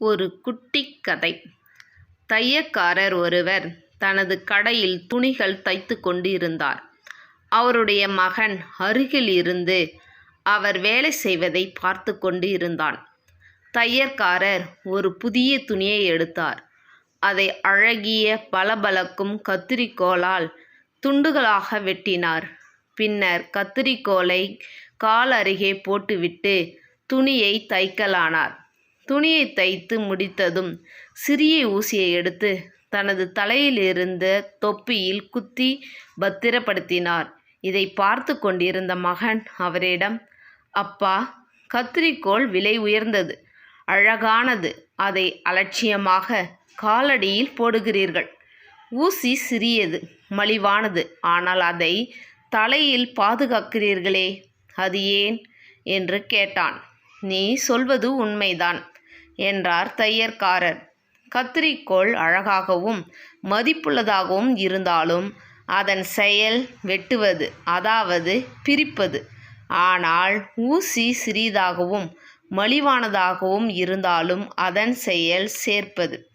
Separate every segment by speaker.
Speaker 1: ஒரு குட்டி கதை. தையக்காரர் ஒருவர் தனது கடையில் துணிகள் தைத்து கொண்டிருந்தார். அவருடைய மகன் அருகில் இருந்து அவர் வேலை செய்வதை பார்த்து கொண்டு இருந்தான் தையற்காரர் ஒரு புதிய துணியை எடுத்தார். அதை அழகிய பளபளக்கும் கத்திரிக்கோலால் துண்டுகளாக வெட்டினார். பின்னர் கத்திரிக்கோலை கால் அருகே போட்டுவிட்டு துணியை தைக்கலானார். துணியை தைத்து முடித்ததும் சிறிய ஊசியை எடுத்து தனது தலையிலிருந்த தொப்பியில் குத்தி பத்திரப்படுத்தினார். இதை பார்த்து கொண்டிருந்த மகன் அவரிடம் அப்பா கத்திரிக்கோள் விலை உயர்ந்தது. அழகானது. அதை அலட்சியமாக காலடியில் போடுகிறீர்கள். ஊசி சிறியது மலிவானது. ஆனால் அதை தலையில் பாதுகாக்கிறீர்களே அது ஏன்? என்று கேட்டான். நீ சொல்வது உண்மைதான். என்றார் தையற்காரர். கத்திரிக்கோள் அழகாகவும் மதிப்புள்ளதாகவும் இருந்தாலும் அதன் செயல் வெட்டுவது அதாவது பிரிப்பது. ஆனால் ஊசி சிறிதாகவும் மலிவானதாகவும் இருந்தாலும் அதன் செயல் சேர்ப்பது.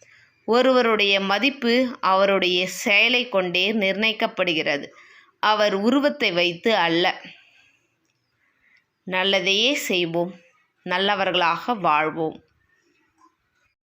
Speaker 1: ஒருவருடைய மதிப்பு அவருடைய செயலை கொண்டே நிர்ணயிக்கப்படுகிறது. அவர் உருவத்தை வைத்து அல்ல. நல்லதையே செய்வோம். நல்லவர்களாக வாழ்வோம்.